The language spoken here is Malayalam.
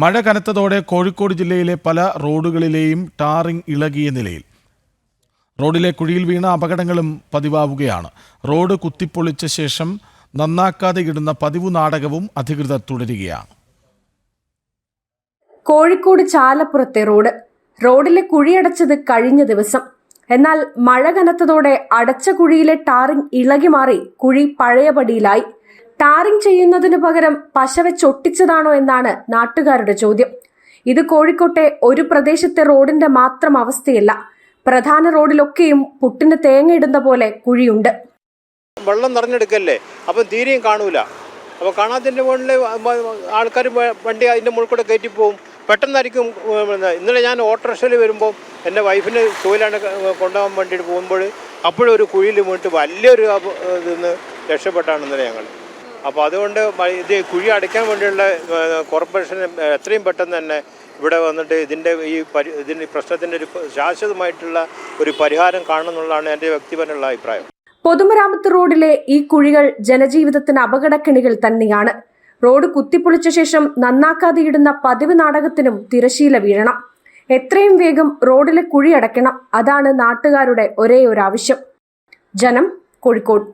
മഴ കനത്തതോടെ കോഴിക്കോട് ജില്ലയിലെ പല റോഡുകളിലെയും ടാറിംഗ് ഇളകിയ നിലയിൽ. റോഡിലെ കുഴിയിൽ വീണ അപകടങ്ങളും പതിവാവുകയാണ്. റോഡ് കുത്തിപ്പൊളിച്ച ശേഷം നന്നാക്കാതെ ഇടുന്ന പതിവ് നാടകവും അധികൃതർ തുടരുകയാണ്. കോഴിക്കോട് ചാലപ്പുറത്തെ റോഡ്. റോഡിലെ കുഴിയടച്ചത് കഴിഞ്ഞ ദിവസം. എന്നാൽ മഴ കനത്തതോടെ അടച്ച കുഴിയിലെ ടാറിംഗ് ഇളകി മാറി കുഴി പഴയപടിയിലായി. ടാറിംഗ് ചെയ്യുന്നതിനു പകരം പശ വെച്ചൊട്ടിച്ചതാണോ എന്നാണ് നാട്ടുകാരുടെ ചോദ്യം. ഇത് കോഴിക്കോട്ടെ ഒരു പ്രദേശത്തെ റോഡിന്റെ മാത്രം അവസ്ഥയല്ല. പ്രധാന റോഡിലൊക്കെയും പുട്ടിന് തേങ്ങയിടുന്ന പോലെ കുഴിയുണ്ട്. വെള്ളം നിറഞ്ഞെടുക്കല്ലേ? അപ്പം തീരെയും കാണൂല. അപ്പോൾ കാണാത്തതിന്റെ മുകളിൽ ആൾക്കാർ വണ്ടി അതിന്റെ മുകളിൽ കയറ്റി പോകും പെട്ടെന്നായിരിക്കും ഇന്നലെ ഞാൻ ഓട്ടോറിക്ഷയിൽ വരുമ്പോൾ എന്റെ വൈഫിന് തൊഴിലാണ് കൊണ്ടുപോകാൻ വേണ്ടിയിട്ട് പോകുമ്പോൾ അപ്പോഴൊരു കുഴിയിൽ വീണിട്ട് വലിയൊരു ഇതിൽ ഇതിന്ന് രക്ഷപ്പെട്ടാണ് ഇന്നലെ ഞങ്ങൾ അപ്പോൾ അതുകൊണ്ട് ഇത് കുഴി അടയ്ക്കാൻ വേണ്ടിയുള്ള കോർപ്പറേഷൻ എത്രയും പെട്ടെന്ന് തന്നെ ഇവിടെ വന്നിട്ട് ഇതിന്റെ ഈ പരി ഇതിന്റെ പ്രശ്നത്തിന്റെ ഒരു ശാശ്വതമായിട്ടുള്ള ഒരു പരിഹാരം കാണണം എന്നുള്ളതാണ് എന്റെ വ്യക്തിപരമുള്ള അഭിപ്രായം. പൊതുമരാമത്ത് റോഡിലെ ഈ കുഴികൾ ജനജീവിതത്തിന് അപകടക്കെണികൾ തന്നെയാണ്. റോഡ് കുത്തിപ്പൊളിച്ച ശേഷം നന്നാക്കാതെ ഇടുന്ന പതിവ് നാടകത്തിനും തിരശീല വീഴണം. എത്രയും വേഗം റോഡിലെ കുഴി അടയ്ക്കണം. അതാണ് നാട്ടുകാരുടെ ഒരേ ഒരു ആവശ്യം ജനം കോഴിക്കോട്.